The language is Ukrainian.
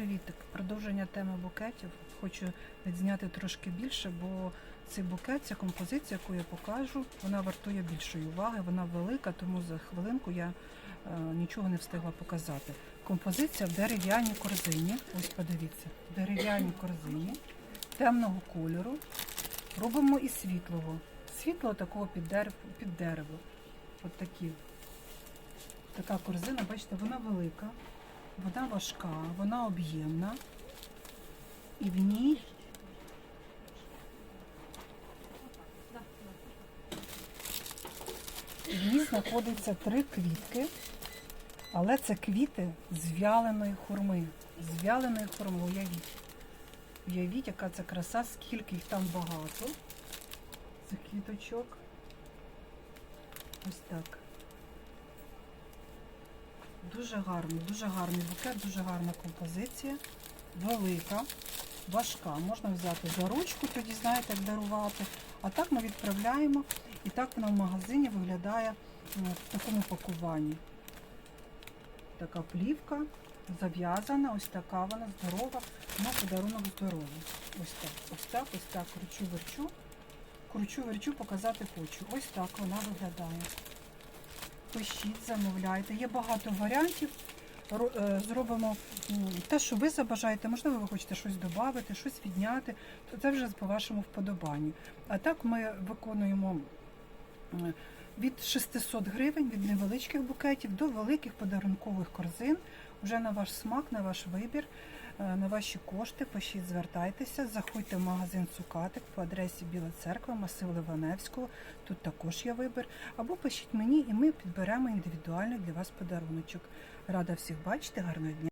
привітик! Продовження теми букетів. Хочу відзняти трошки більше, бо цей букет, ця композиція, яку я покажу, вона вартує більшої уваги, вона велика, тому за хвилинку я е, нічого не встигла показати. Композиція в дерев'яній корзині. Ось подивіться, в дерев'яній корзині темного кольору. Робимо і світлого. Світлого такого під дерево. Під дерево. От такі. Така корзина, бачите, вона велика. Вона важка, вона об'ємна. І в ній в ній знаходиться три квітки, але це квіти з вяленої хурми. З вяленої хурми, уявіть. Уявіть, яка це краса, скільки їх там багато. Цих квіточок. Ось так. Дуже гарний, дуже гарний букет, дуже гарна композиція. Велика, важка. Можна взяти за ручку, тоді знаєте, як дарувати. А так ми відправляємо. І так вона в магазині виглядає в такому пакуванні. Така плівка зав'язана, ось така вона здорова, на подарунок здоровий. Ось так, ось так, ось так. Кручу, верчу. Кручу, верчу, показати хочу. Ось так вона виглядає. Пишіть, замовляйте. Є багато варіантів. Е, Зробимо те, що ви забажаєте. Можливо, ви хочете щось додати, щось відняти, то це вже по вашому вподобанню. А так ми виконуємо від 600 гривень, від невеличких букетів до великих подарункових корзин. Вже на ваш смак, на ваш вибір, е, на ваші кошти. Пишіть, звертайтеся, заходьте в магазин Цукатик по адресі Біла Церква, масив Ливаневського. Тут також є вибір. Або пишіть мені, і ми підберемо індивідуальний для вас подаруночок. Рада всіх бачити, гарного дня.